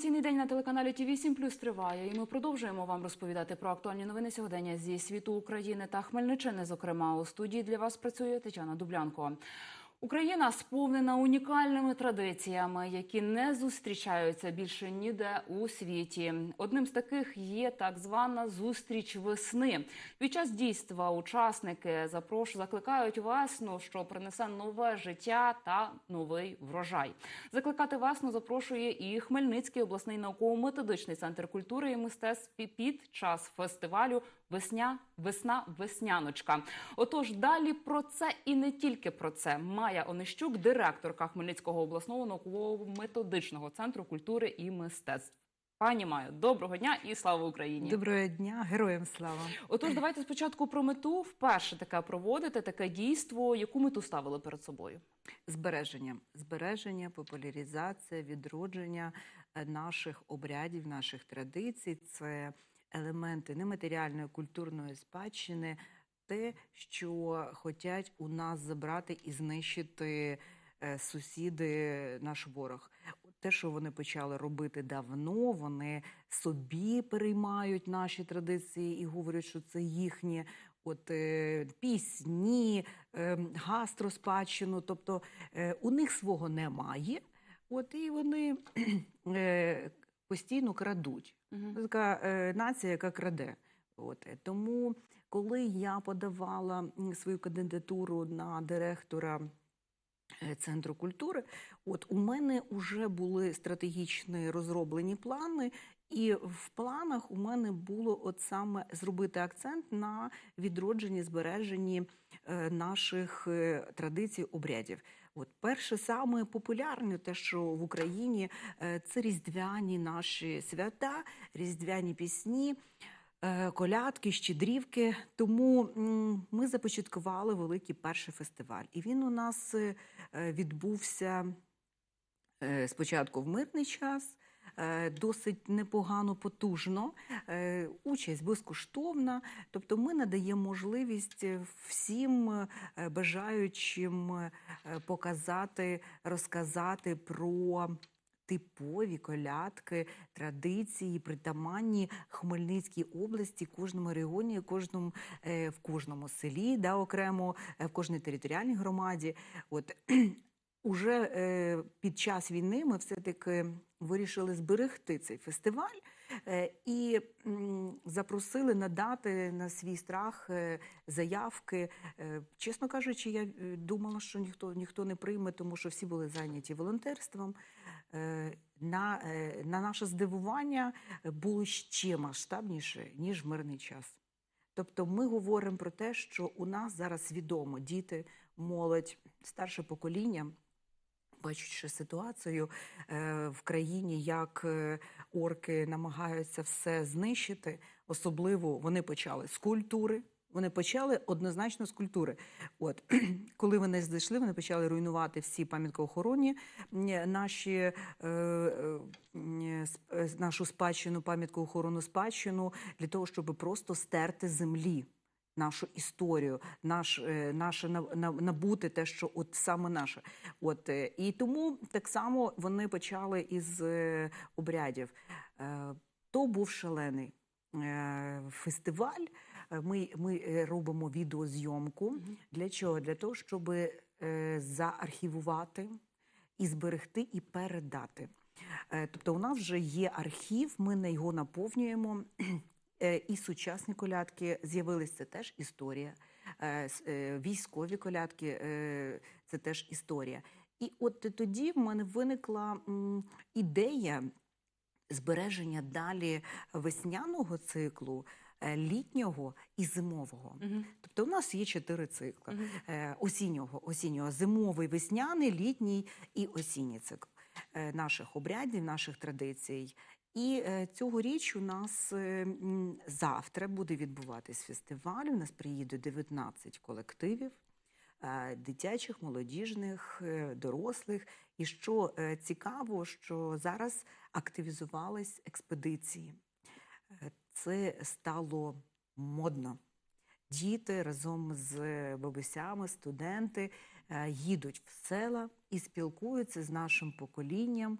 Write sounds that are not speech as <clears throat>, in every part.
Інформаційний день на телеканалі Ті 7 плюс триває, і ми продовжуємо вам розповідати про актуальні новини сьогодення зі світу України та Хмельниччини. Зокрема, у студії для вас працює Тетяна Дублянко. Україна сповнена унікальними традиціями, які не зустрічаються більше ніде у світі. Одним з таких є так звана зустріч весни. Під час дійства учасники запрош закликають весну, що принесе нове життя та новий врожай. Закликати весну запрошує і Хмельницький обласний науково-методичний центр культури і мистецтв під час фестивалю Весня, весна, весняночка. Отож, далі про це і не тільки про це. Майя Онищук, директорка Хмельницького обласного науково-методичного центру культури і мистецтв. Пані Майо, доброго дня і слава Україні! Доброго дня, героям слава. Отож, давайте спочатку про мету. Вперше таке проводити, таке дійство. Яку мету ставили перед собою? Збереження, збереження, популяризація, відродження е, наших обрядів, наших традицій. Це елементи нематеріальної культурної спадщини, те, що хочуть у нас забрати і знищити е, сусіди, наш ворог. Те, що вони почали робити давно, вони собі переймають наші традиції і говорять, що це їхні. От е, пісні, е, гастроспадщину, тобто е, у них свого немає, от і вони <clears throat> е, постійно крадуть. Це така е, нація, яка краде. От тому, коли я подавала свою кандидатуру на директора е, центру культури, от у мене вже були стратегічні розроблені плани. І в планах у мене було от саме зробити акцент на відродженні, збереженні е, наших е, традицій, обрядів. От перше саме популярне, те, що в Україні е, це різдвяні наші свята, різдвяні пісні. е, Колядки, щедрівки, тому ми започаткували великий перший фестиваль, і він у нас е, відбувся спочатку в мирний час, досить непогано, потужно. Е, Участь безкоштовна. Тобто ми надаємо можливість е, всім е, бажаючим е, показати, розказати про. Типові колядки, традиції, притаманні Хмельницькій області, кожному регіоні, кожному, е, в кожному селі, да, окремо, е, в кожній територіальній громаді. От <clears throat> Уже е, під час війни ми все-таки вирішили зберегти цей фестиваль е, і запросили надати на свій страх е, заявки. Е, чесно кажучи, я думала, що ніхто, ніхто не прийме, тому що всі були зайняті волонтерством. На, на наше здивування було ще масштабніше, ніж в мирний час. Тобто ми говоримо про те, що у нас зараз свідомо діти, молодь, старше покоління, бачачи ситуацію е, в країні, як е, орки намагаються все знищити, особливо вони почали з культури. Вони почали однозначно з культури. От <clears throat> коли вони зайшли, вони почали руйнувати всі пам'яткоохоронні наші е, е, нашу спадщину, пам'яткоохоронну спадщину для того, щоб просто стерти землі нашу історію, наш, е, наше на- на- набути те, що от саме наше. От е, і тому так само вони почали із е, обрядів. То був шалений фестиваль. Ми, ми робимо відеозйомку. Для чого? Для того, щоб заархівувати і зберегти, і передати. Тобто, у нас вже є архів, ми на його наповнюємо. Е, І сучасні колядки з'явилися це теж історія. Е, е, Військові колядки це теж історія. І от тоді в мене виникла ідея збереження далі весняного циклу, літнього і зимового. Тобто, у нас є чотири цикли: Е, осіннього, осіннього, зимовий, весняний, літній і осінній цикл наших обрядів, наших традицій. І е, цьогоріч у нас е, завтра буде відбуватись фестиваль. У нас приїде 19 колективів е, дитячих, молодіжних, дорослих. І що цікаво, що зараз активізувались експедиції. Це стало модно. Діти разом з бабусями, студенти їдуть в села і спілкуються з нашим поколінням,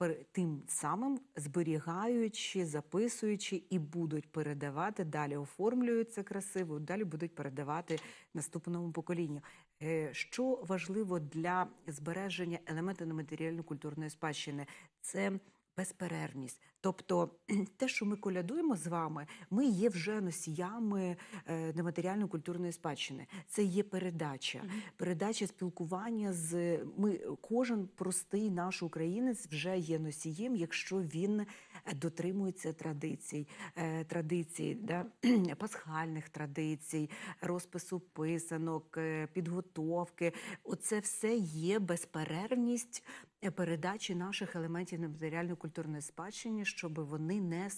е, тим самим зберігаючи, записуючи і будуть передавати далі, оформлюються красиво, далі будуть передавати наступному поколінню. Е, Що важливо для збереження елементу нематеріально-культурної спадщини, це безперервність. Тобто <clears throat> те, що ми колядуємо з вами, ми є вже носіями е, нематеріально-культурної спадщини. Це є передача, передача спілкування з ми. Кожен простий наш українець вже є носієм, якщо він е, дотримується традицій, е, традицій, да, <clears throat> пасхальних традицій, розпису писанок, підготовки. Оце все є безперервність передачі наших елементів нематеріальної культурної спадщини, щоб вони не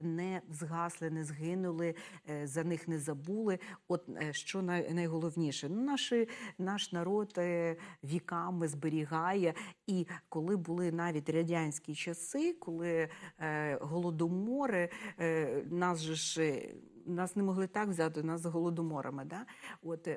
не згасли, не згинули, е, за них не забули. От е, що най- найголовніше, ну, наші, наш народ е, віками зберігає. І коли були навіть радянські часи, коли е, голодомори, е, нас же ж нас не могли так взяти, нас з голодоморами. Да? От,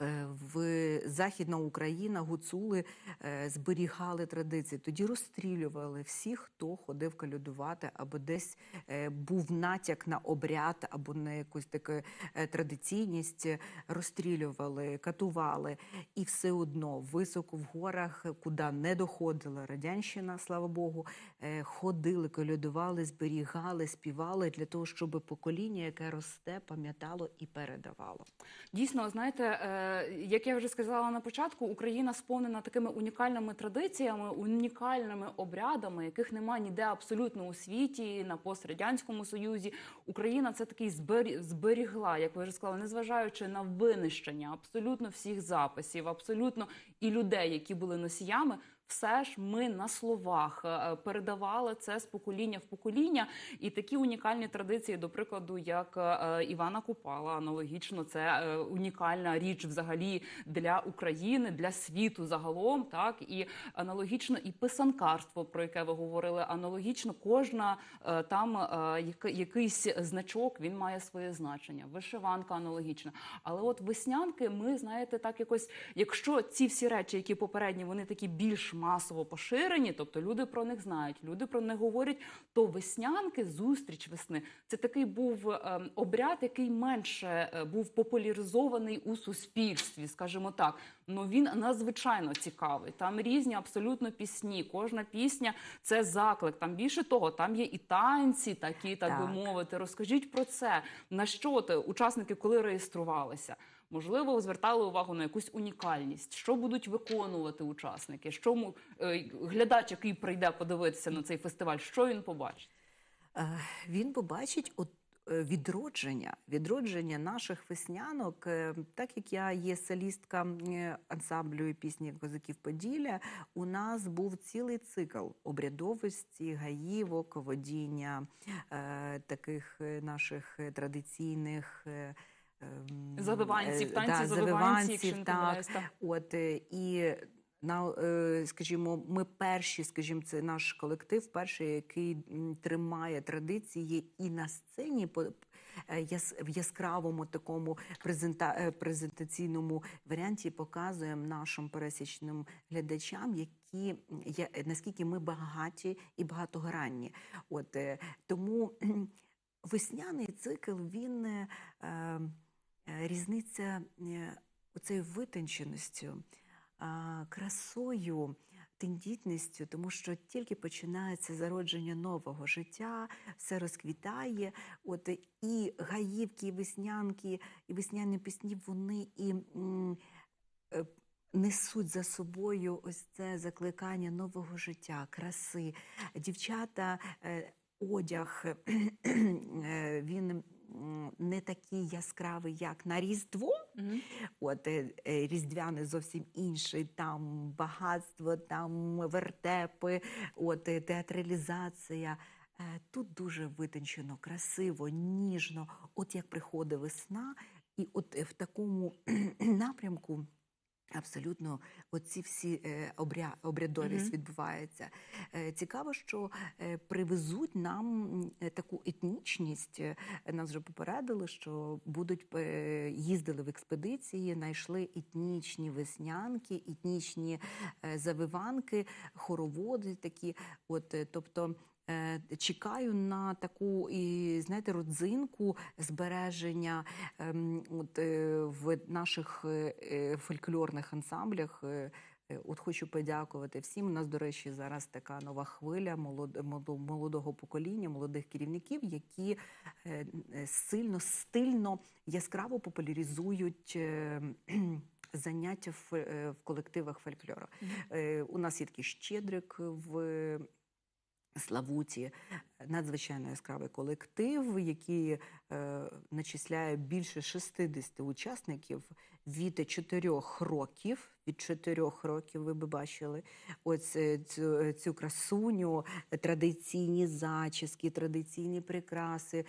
В Західна Україна гуцули е, зберігали традиції. Тоді розстрілювали всіх, хто ходив калюдувати, або десь е, був натяк на обряд, або на якусь таку е, традиційність. е, Розстрілювали, катували. І все одно високо в горах, куди не доходила радянщина, слава Богу, е, ходили, колядували, зберігали, співали для того, щоб покоління, яке росте, пам'ятало і передавало. Дійсно, знаєте, е, як я вже сказала на початку, Україна сповнена такими унікальними традиціями, унікальними обрядами, яких немає ніде абсолютно у світі, на пострадянському союзі. Україна це такий збері- зберігла, як ви вже сказали, незважаючи на винищення абсолютно всіх записів, абсолютно і людей, які були носіями. Все ж ми на словах е, передавали це з покоління в покоління, і такі унікальні традиції, до прикладу, як е, Івана Купала, аналогічно, це е, унікальна річ взагалі для України, для світу загалом. Так і аналогічно і писанкарство, про яке ви говорили. Аналогічно, кожна е, там е, якийсь значок він має своє значення. Вишиванка аналогічна. Але от веснянки, ми знаєте, так якось, якщо ці всі речі, які попередні, вони такі більш масово поширені, тобто люди про них знають, люди про них говорять, то веснянки, зустріч весни, це такий був е, обряд, який менше е, був популяризований у суспільстві, скажімо так. Ну він надзвичайно цікавий. Там різні абсолютно пісні. Кожна пісня це заклик. Там більше того, там є і танці, такі, так, би мовити. Розкажіть про це. На що от, е, учасники, коли реєструвалися? Можливо, звертали увагу на якусь унікальність, що будуть виконувати учасники, що е, глядач, який прийде подивитися на цей фестиваль, що він побачить? Е, Він побачить от е, відродження, відродження наших веснянок. Так як я є солістка ансамблю пісні козаків Поділля, у нас був цілий цикл обрядовості, гаївок, водіння таких наших традиційних. Ем, Завиванців, е, танці да, завиванці, якщо так. так. От е, і на е, скажімо, ми перші, скажімо, це наш колектив, перший, який тримає традиції і на сцені В яскравому такому презента, презентаційному варіанті показуємо нашим пересічним глядачам, які наскільки ми багаті і багатогранні. От тому весняний цикл він е, е, різниця е, оцею витонченістю, красою, тендітністю, тому що тільки починається зародження нового життя, все розквітає. От і гаївки, і веснянки, і весняні пісні, вони і е, несуть за собою ось це закликання нового життя, краси. Дівчата, е, одяг, е, такий яскравий, як на Різдво. Мгм. От е, е, різдвяний зовсім інший, там багатство, там вертепи, от е, театралізація. Тут дуже витончено, красиво, ніжно. От як приходить весна, і от в такому <clears throat> напрямку Абсолютно, оці всі е, обря, обрядовість Мгм. відбувається. Е, цікаво, що е, привезуть нам таку етнічність. Нас вже попередили, що будуть їздили в експедиції, знайшли етнічні веснянки, етнічні завиванки, хороводи такі. От, тобто. Е, Чекаю на таку і знаєте родзинку збереження ем, от, е, в наших е, фольклорних ансамблях. От хочу подякувати всім. У нас, до речі, зараз така нова хвиля молод- молодо- молодого покоління, молодих керівників, які сильно, стильно, яскраво популяризують заняття в, колективах фольклору. Е, У нас є такий щедрик в Славуті, надзвичайно яскравий колектив, який е, начисляє більше 60 учасників від 4 років. Від 4 років ви би бачили ось е, цю, цю красуню, е, традиційні зачіски, традиційні прикраси, е,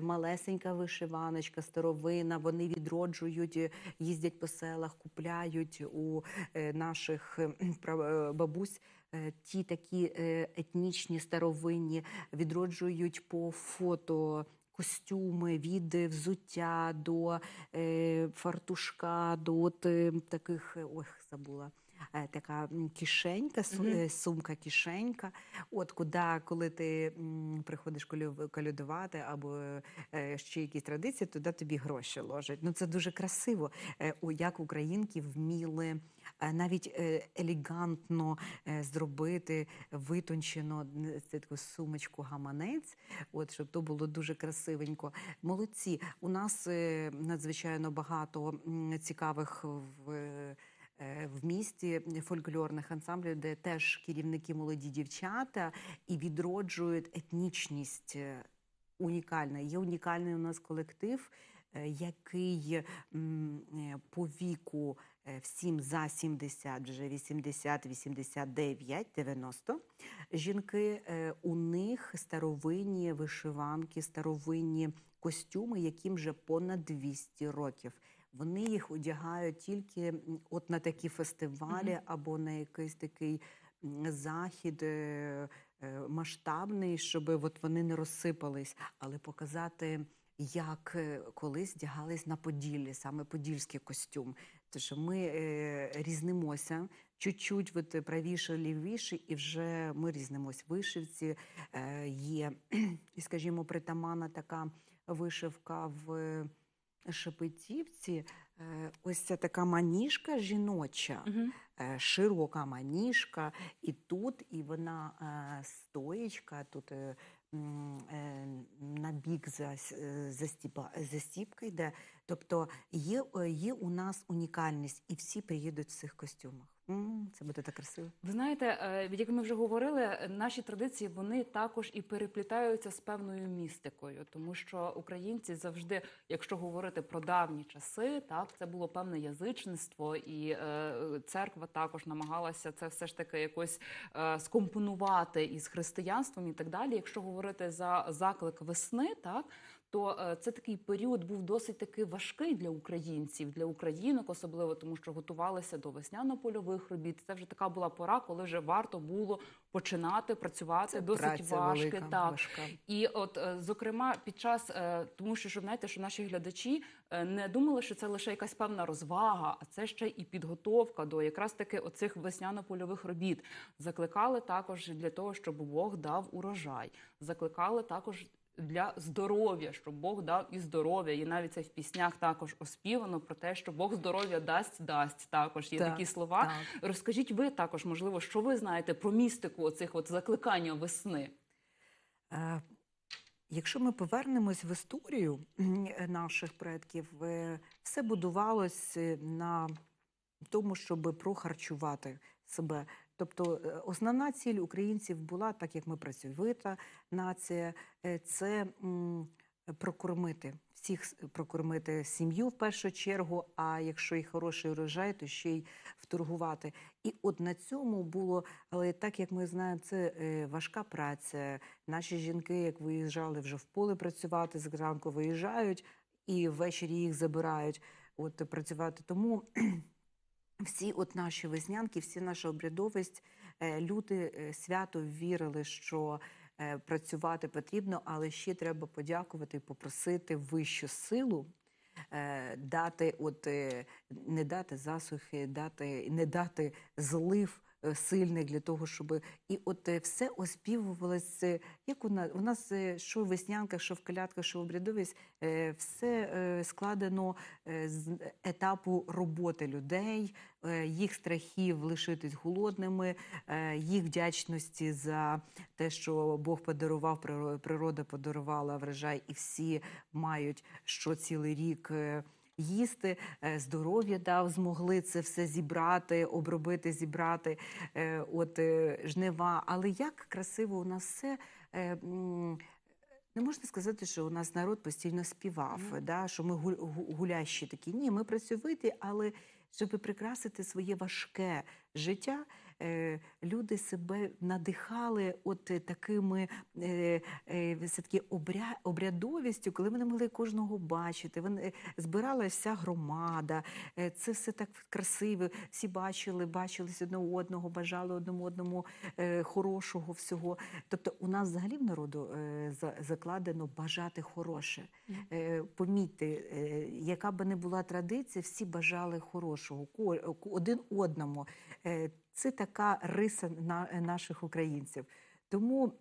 малесенька вишиваночка, старовина. Вони відроджують, е, їздять по селах, купляють у е, наших е, е, бабусь е, ті такі е, етнічні старовинні відроджують по фото. Костюми від е, взуття до е, фартушка, до от, е, таких, е, ой, забула, е, така м, кишенька, е, сумка-кишенька. От куди, коли ти приходиш колядувати або е, ще якісь традиції, туди тобі гроші ложать. Ну це дуже красиво, е, як українки вміли е, навіть е, елегантно е, зробити витончено таку сумочку гаманець, от щоб то було дуже красивенько. Молодці. У нас е, надзвичайно багато цікавих в. Е, В місті фольклорних ансамблів, де теж керівники молоді дівчата і відроджують етнічність е, унікальна. Є унікальний у нас колектив, е, який по віку всім за 70, вже 80, 89, 90. Жінки, у них старовинні вишиванки, старовинні костюми, яким вже понад 200 років. Вони їх одягають тільки от на такі фестивалі Мгм. або на якийсь такий захід е, е, масштабний, щоб от вони не розсипались, але показати, як е, колись вдягались на Поділлі, саме подільський костюм. Що ми е, різнимося чуть-чуть от, правіше, лівіше, і вже ми різнимось. Вишивці е, є, і, <clears throat> скажімо, притаманна така вишивка в Шепетівці. Е, ось ця така маніжка жіноча е, широка маніжка, і тут, і вона стоєчка, стоїчка, тут е, м, е, на бік застіпка йде. Тобто є, е, є у нас унікальність, і всі приїдуть в цих костюмах. Це буде так красиво. Ви знаєте, е, як ми вже говорили, наші традиції вони також і переплітаються з певною містикою, тому що українці завжди, якщо говорити про давні часи, так це було певне язичництво, і е, церква також намагалася це все ж таки якось скомпонувати із християнством і так далі. Якщо говорити за заклик весни, так. То е, це такий період був досить таки важкий для українців, для українок, особливо тому, що готувалися до весняно-польових робіт. Це вже така була пора, коли вже варто було починати працювати досить праця важке. велика, так важка. і от е, зокрема під час, е, тому що щоб знаєте, що наші глядачі не думали, що це лише якась певна розвага, а це ще і підготовка до якраз таки оцих весняно-польових робіт. Закликали також для того, щоб Бог дав урожай. Закликали також. Для здоров'я, щоб Бог дав і здоров'я, і навіть це в піснях також оспівано про те, що Бог здоров'я дасть, дасть. Також є Так, такі слова. так. Розкажіть ви також, можливо, що ви знаєте про містику оцих от закликання весни. Е, Якщо ми повернемось в історію наших предків, е, все будувалось е, на тому, щоб прохарчувати себе. Тобто е, основна ціль українців була, так як ми працьовита нація, е, це прокормити всіх прокормити сім'ю в першу чергу. А якщо і хороший урожай, то ще й вторгувати. І от на цьому було, але так як ми знаємо, це е, важка праця. Наші жінки, як виїжджали вже в поле працювати, зранку виїжджають і ввечері їх забирають от працювати. Тому всі от наші веснянки, всі наша обрядовість, е, люди е, свято вірили, що е, працювати потрібно, але ще треба подякувати і попросити вищу силу. Дати, от не дати засухи, дати не дати злив сильних для того, щоб і от е, все оспівувалося. Як у нас у нас е, що в веснянках, що в колядках, що в обрядовість, е, все е, складено е, з етапу роботи людей, е, їх страхів лишитись голодними, е, їх вдячності за те, що Бог подарував, приро- природа подарувала врожай, і всі мають що цілий рік. Їсти, е, здоров'я дав, змогли це все зібрати, обробити, зібрати, е, от е, жнива. Але як красиво у нас все. Не можна сказати, що у нас народ постійно співав, да, що ми гу- гу- гулящі такі. Ні, ми працьовиті, але щоб прикрасити своє важке життя, люди себе надихали от е, такими е, е, все-таки обря, обрядовістю, коли вони могли кожного бачити. Вони е, збиралася вся громада. е, Це все так красиво. Всі бачили, бачились одне одного, бажали одному одному е, хорошого всього. Тобто, у нас взагалі в народу е, за- закладено бажати хороше. Е, Помітьте, е, яка би не була традиція, всі бажали хорошого один одному. Е, Це така риса на, наших українців. Тому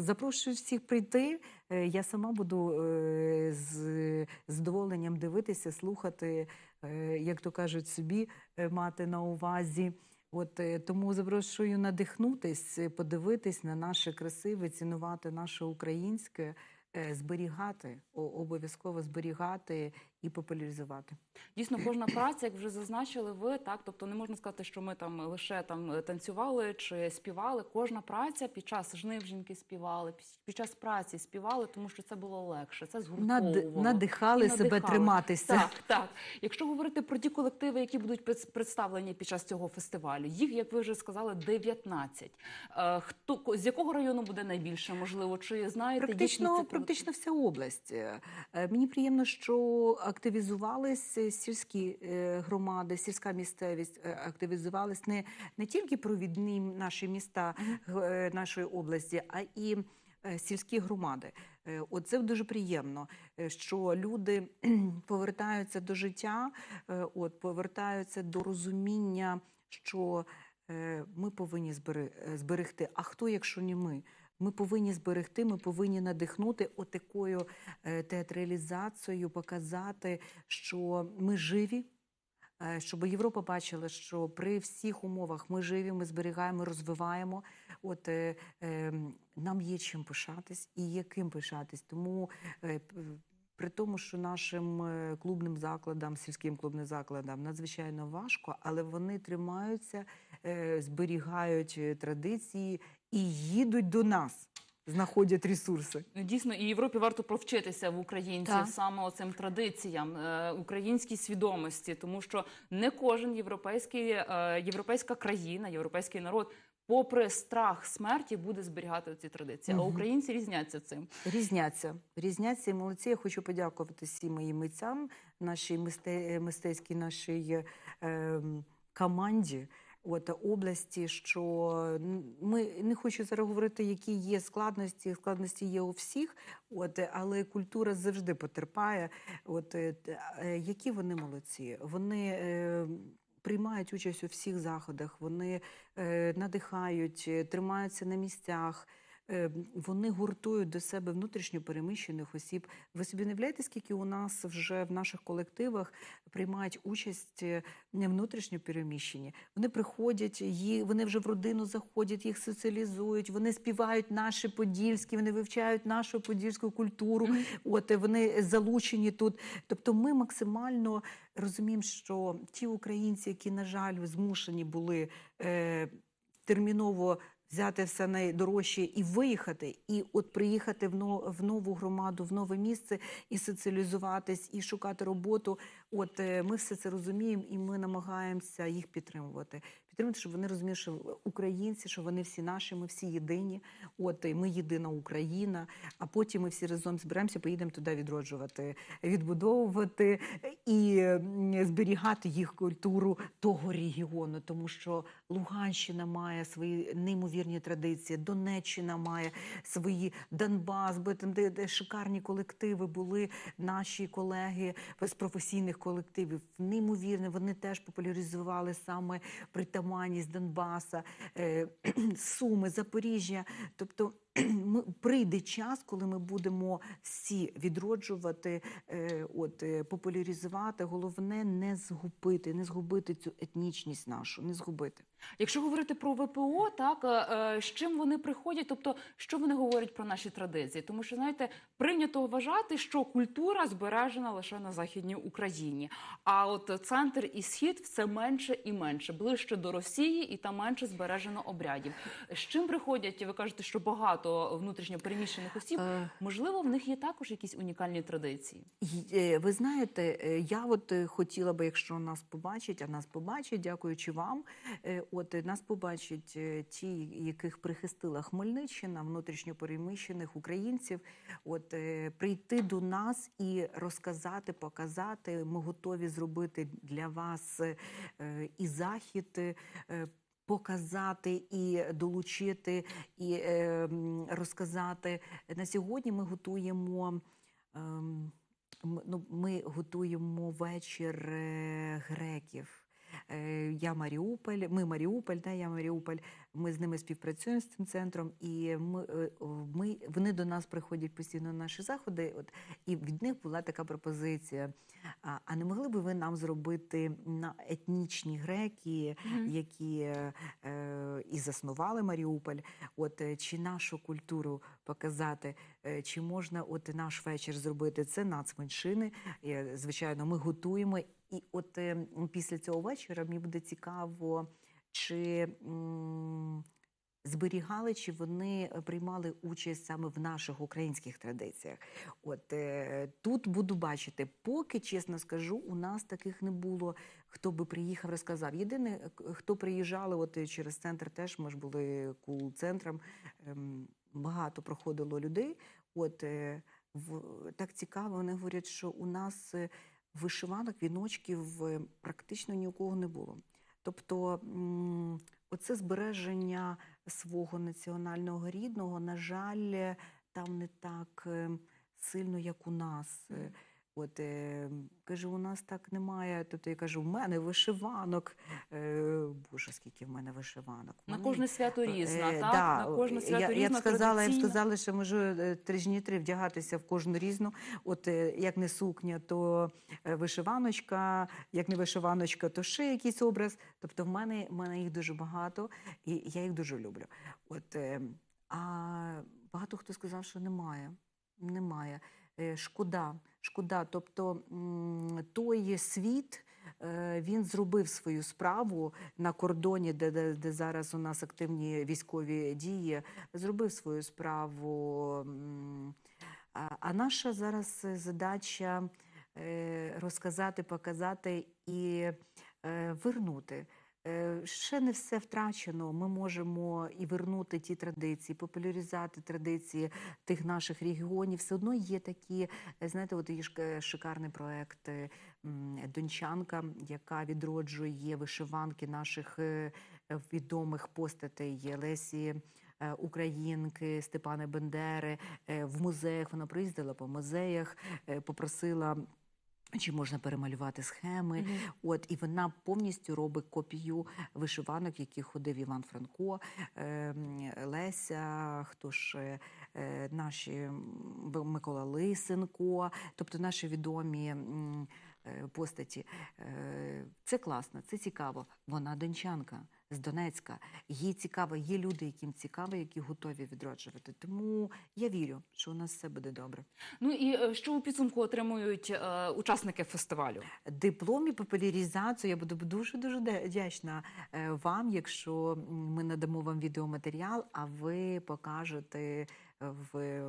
запрошую всіх прийти. Е, Я сама буду е, з задоволенням дивитися, слухати, е, як то кажуть, собі е, мати на увазі. От е, тому запрошую надихнутись, е, подивитись на наше красиве, цінувати наше українське, е, зберігати, обов'язково зберігати і популяризувати. Дійсно, кожна праця, як вже зазначили ви, так тобто не можна сказати, що ми там лише там е, танцювали чи співали. Кожна праця під час жнив жінки співали, під- час праці співали, тому що це було легше, це Над, надихали І себе надихали. триматися. Так, так. Якщо говорити про ті колективи, які будуть пред- представлені під час цього фестивалю, їх, як ви вже сказали, 19. Е, Хто з якого району буде найбільше? Можливо, чи знаєте Практично, практично вся область. Е, Мені приємно, що активізувались е, сільські е, громади, сільська місцевість е, активізувались не, не тільки провідні наші міста нашої області, а і сільські громади. Оце дуже приємно, що люди <clears throat> повертаються до життя, от повертаються до розуміння, що ми повинні зберегти. А хто, якщо не ми? Ми повинні зберегти, ми повинні надихнути отакою е, театралізацією, показати, що ми живі. е, Щоб Європа бачила, що при всіх умовах ми живі, ми зберігаємо, розвиваємо. От е, е, нам є чим пишатись і є ким пишатись. Тому при тому, що нашим клубним закладам, сільським клубним закладам надзвичайно важко, але вони тримаються, зберігають традиції і їдуть до нас, знаходять ресурси. Ну, Дійсно, і Європі варто провчитися в українців Так. саме оцим традиціям, е, українській свідомості, тому що не кожен європейський, е, європейська країна, європейський народ, попри страх смерті, буде зберігати ці традиції. А українці різняться цим. Різняться. Різняться і молодці. Я хочу подякувати всім моїм митцям, нашій мисте, мистецькій нашій е, команді. От області, що ми не хочу зараз говорити, які є складності. Складності є у всіх, от але культура завжди потерпає. От е, е, які вони молодці? Вони е, приймають участь у всіх заходах, вони надихають, тримаються на місцях. Е, Вони гуртують до себе внутрішньо переміщених осіб. Ви собі не уявляєте, скільки у нас вже в наших колективах приймають участь е, не внутрішньо переміщені. Вони приходять, вони вже в родину заходять, їх соціалізують, вони співають наші подільські, вони вивчають нашу подільську культуру. От е, вони залучені тут. Тобто, ми максимально розуміємо, що ті українці, які, на жаль, змушені були е, терміново взяти все найдорожче і виїхати, і от приїхати в, но, в нову громаду, в нове місце і соціалізуватись, і шукати роботу. От е, ми все це розуміємо, і ми намагаємося їх підтримувати. Підтримувати, щоб вони розуміли, що українці, що вони всі наші, ми всі єдині. От ми єдина Україна. А потім ми всі разом зберемося, поїдемо туди відроджувати, відбудовувати і зберігати їх культуру того регіону, тому що Луганщина має свої неймовірні традиції, Донеччина має свої Донбас, де, де шикарні колективи були наші колеги з професійних колективів. неймовірне. вони теж популяризували саме притаманність Донбаса, е, <clears throat> Суми, Запоріжжя. Тобто <clears throat> ми, прийде час, коли ми будемо всі відроджувати, е, от, е, популяризувати. Головне не згубити, не згубити цю етнічність нашу, не згубити. Якщо говорити про ВПО, так е, з чим вони приходять, тобто що вони говорять про наші традиції? Тому що знаєте, прийнято вважати, що культура збережена лише на західній Україні. А от центр і схід все менше і менше, ближче до Росії, і там менше збережено обрядів. З чим приходять? Ви кажете, що багато внутрішньо переміщених осіб. Е, Можливо, в них є також якісь унікальні традиції. е, Ви знаєте, е, я от хотіла би, якщо нас побачить, а нас побачить, дякуючи вам. От нас побачать ті, яких прихистила Хмельниччина, внутрішньо переміщених українців. От прийти до нас і розказати, показати. Ми готові зробити для вас і захід. Показати і долучити, і е, розказати на сьогодні. Ми готуємо. Ем, ну, ми готуємо вечір е, греків. Е, Я Маріуполь, ми Маріуполь, да, я Маріуполь. Ми з ними співпрацюємо з цим центром, і ми, е, ми вони до нас приходять постійно на наші заходи. От і від них була така пропозиція. А, а не могли би ви нам зробити на етнічні греки, які е, е, і заснували Маріуполь? От чи нашу культуру показати, е, чи можна от наш вечір зробити? Це нацменшини. Звичайно, ми готуємо. І от е, після цього вечора мені буде цікаво, чи зберігали, чи вони е, приймали участь саме в наших українських традиціях. От е, тут буду бачити, поки чесно скажу, у нас таких не було. Хто би приїхав, розказав. Єдине, е, хто приїжджали, от через центр теж ми ж були кул-центром. ем, Багато проходило людей. От в так цікаво, вони говорять, що у нас вишиванок, віночків е, практично ні у кого не було. Тобто, оце збереження свого національного рідного, на жаль, е, там не так е, сильно, як у нас. Е, От е, кажу, у нас так немає. Тобто я кажу, в мене вишиванок. Е, Боже, скільки в мене вишиванок. На кожне свято різна, Е, так? да, На кожне свято я, різна я б сказала, я б сказала, що можу е, тижні три вдягатися в кожну різну. От е, як не сукня, то е, вишиваночка, як не вишиваночка, то ще якийсь образ. Тобто в мене, в мене їх дуже багато, і я їх дуже люблю. От, е, а багато хто сказав, що немає. Немає. Е, Шкода, шкода. Тобто той світ е, він зробив свою справу на кордоні, де, де, де зараз у нас активні військові дії, зробив свою справу. А, наша зараз задача е, розказати, показати і вернути. Е, Ще не все втрачено. Ми можемо і вернути ті традиції, популяризувати традиції тих наших регіонів. Все одно є такі, е, знаєте, от є е, шикарний проект Дончанка, яка відроджує вишиванки наших відомих постатей Лесі. Українки Степана Бендери в музеях. Вона приїздила по музеях, попросила. Чи можна перемалювати схеми? Мгм. От і вона повністю робить копію вишиванок, які ходив Іван Франко, е, Леся, хто ж е, е, наші Микола Лисенко, тобто наші відомі е, постаті. Е, Це класно, це цікаво. Вона дончанка з Донецька. Їй цікаво, є люди, яким цікаво, які готові відроджувати. Тому я вірю, що у нас все буде добре. Ну і е, що у підсумку отримують е, учасники фестивалю? диплом і популяризацію. Я буду дуже дуже вдячна е, вам, якщо ми надамо вам відеоматеріал, а ви покажете е, в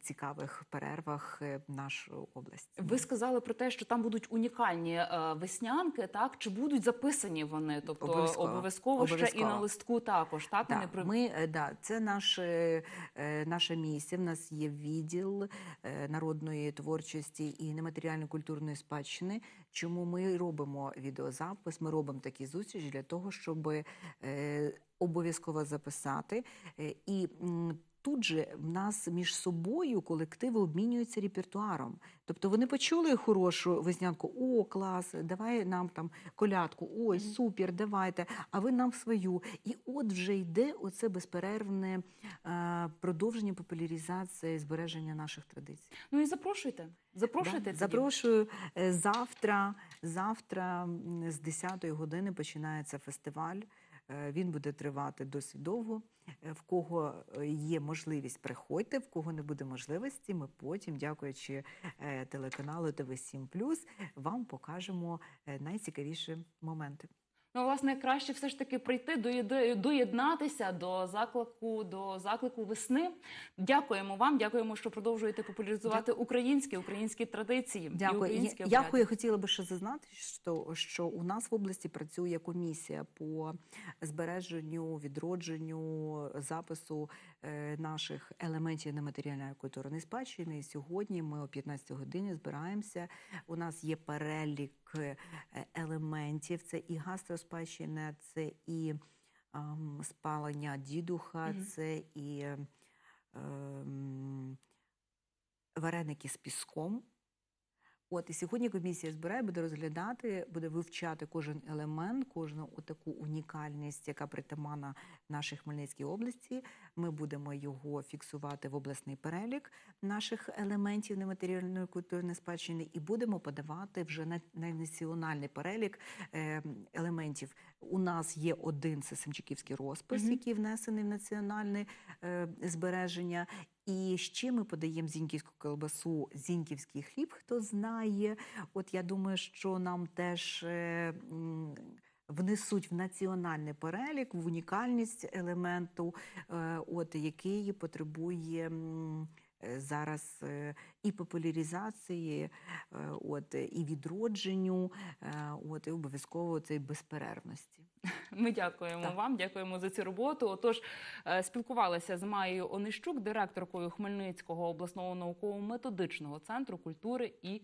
цікавих перервах е, нашу область. Ви сказали про те, що там будуть унікальні е, веснянки, так чи будуть записані вони? Тобто Обов'язково. обов'язково, ще і на листку також. Так Так, при ми, е, да, це наше, наше місце. В нас є відділ народної творчості і нематеріальної культурної спадщини. Чому ми робимо відеозапис? Ми робимо такі зустрічі для того, щоб обов'язково записати. І тут же в нас між собою колективи обмінюються репертуаром. Тобто вони почули хорошу веснянку, о, клас, давай нам там колядку, ой, супер, давайте, а ви нам свою. І от вже йде оце безперервне е, продовження популяризації збереження наших традицій. ну і запрошуйте. Запрошуйте. Да. Запрошую е, завтра. Завтра з 10-ї години починається фестиваль. Е, Він буде тривати досить довго. Е, В кого е, є можливість, приходьте. В кого не буде можливості, ми потім, дякуючи телеканалу ТВ 7 вам покажемо найцікавіші моменти. Ну, власне, краще все ж таки прийти доєд- доєднатися до заклику до заклику весни. Дякуємо вам. Дякуємо, що продовжуєте популяризувати українські українські традиції. і Дякую. українські Я, я обряди. хотіла би ще зазнати, що, що у нас в області працює комісія по збереженню, відродженню, запису наших елементів нематеріальної культурної спадщини. І сьогодні ми о 15 годині збираємося. У нас є перелік е, елементів. Це і гастроспадщина, це і ам, спалення дідуха, Мгм. це і ем, вареники з піском. От і сьогодні комісія збирає, буде розглядати, буде вивчати кожен елемент, кожну таку унікальність, яка притаманна нашій Хмельницькій області. Ми будемо його фіксувати в обласний перелік наших елементів нематеріальної культурної спадщини і будемо подавати вже на, на національний перелік е, елементів. У нас є один це Семчиківський розпис, Мгм. який внесений в національне е, збереження. І ще ми подаємо зіньківську колбасу, зіньківський хліб, хто знає. От я думаю, що нам теж е, внесуть в національний перелік, в унікальність елементу, е, от, який потребує. е, Зараз е, і популяризації, от і відродженню, от і обов'язково цієї безперервності. <laughs> Ми дякуємо Так. вам, дякуємо за цю роботу. Отож, спілкувалися з Маєю Онищук, директоркою Хмельницького обласного науково-методичного центру культури і